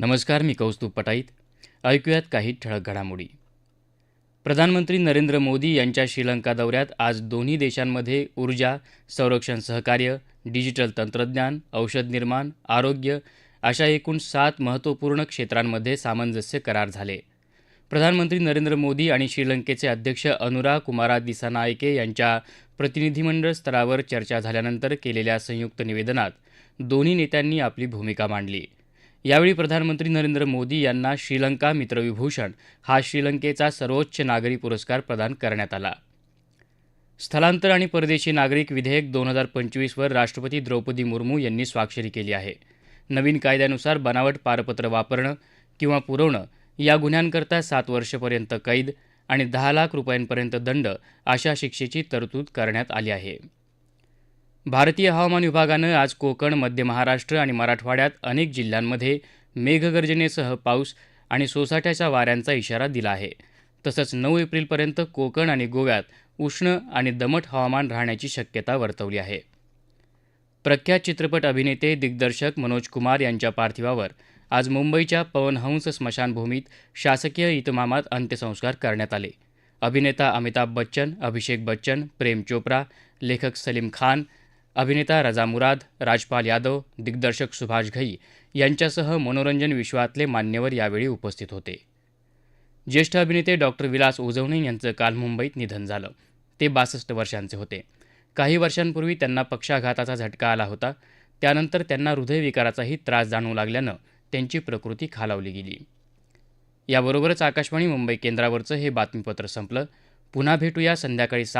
नमस्कार मी कौस्तुभ पटाईत. ऐकूयात काही ठळक घडामोडी. प्रधानमंत्री नरेंद्र मोदी यांच्या श्रीलंका दौऱ्यात आज दोन्ही देशांमध्ये ऊर्जा संरक्षण सहकार्य डिजिटल तंत्रज्ञान औषध निर्माण आरोग्य अशा एकूण सात महत्त्वपूर्ण क्षेत्रांमध्ये सामंजस्य करार झाले. प्रधानमंत्री नरेंद्र मोदी आणि श्रीलंकेचे अध्यक्ष अनुरा कुमारा दिसानायके यांच्या प्रतिनिधिमंडळ स्तरावर चर्चा झाल्यानंतर केलेल्या संयुक्त निवेदनात दोन्ही नेत्यांनी आपली भूमिका मांडली. यावेळी प्रधानमंत्री नरेंद्र मोदी यांना श्रीलंका मित्रविभूषण हा श्रीलंकेचा सर्वोच्च नागरी पुरस्कार प्रदान करण्यात आला. स्थलांतर आणि परदेशी नागरिक विधेयक दोन हजार पंचवीसवर राष्ट्रपती द्रौपदी मुर्मू यांनी स्वाक्षरी केली आहे. नवीन कायद्यानुसार बनावट पारपत्र वापरणं किंवा पुरवणं या गुन्ह्यांकरता सात वर्षपर्यंत कैद आणि दहा लाख रुपयांपर्यंत दंड अशा शिक्षेची तरतूद करण्यात आली आहे. भारतीय हवामान विभागानं आज कोकण मध्य महाराष्ट्र आणि मराठवाड्यात अनेक जिल्ह्यांमध्ये मेघगर्जनेसह पाऊस आणि सोसाट्याच्या वाऱ्यांचा इशारा दिला आहे. तसंच नऊ एप्रिलपर्यंत कोकण आणि गोव्यात उष्ण आणि दमट हवामान राहण्याची शक्यता वर्तवली आहे. प्रख्यात चित्रपट अभिनेते दिग्दर्शक मनोज कुमार यांच्या पार्थिवावर आज मुंबईच्या पवनहंस स्मशानभूमीत शासकीय इतमामात अंत्यसंस्कार करण्यात आले. अभिनेता अमिताभ बच्चन अभिषेक बच्चन प्रेम चोप्रा लेखक सलीम खान अभिनेता रजा मुराद राजपाल यादव दिग्दर्शक सुभाष घई यांच्यासह मनोरंजन विश्वातले मान्यवर यावेळी उपस्थित होते. ज्येष्ठ अभिनेते डॉक्टर विलास ओझवणे यांचं काल मुंबईत निधन झालं. ते बासष्ट वर्षांचे होते. काही वर्षांपूर्वी त्यांना पक्षाघाताचा झटका आला होता. त्यानंतर त्यांना हृदयविकाराचाही त्रास जाणवू लागल्यानं त्यांची प्रकृती खालावली गेली. याबरोबरच आकाशवाणी मुंबई केंद्रावरचं हे बातमीपत्र संपलं. पुन्हा भेटूया संध्याकाळी सात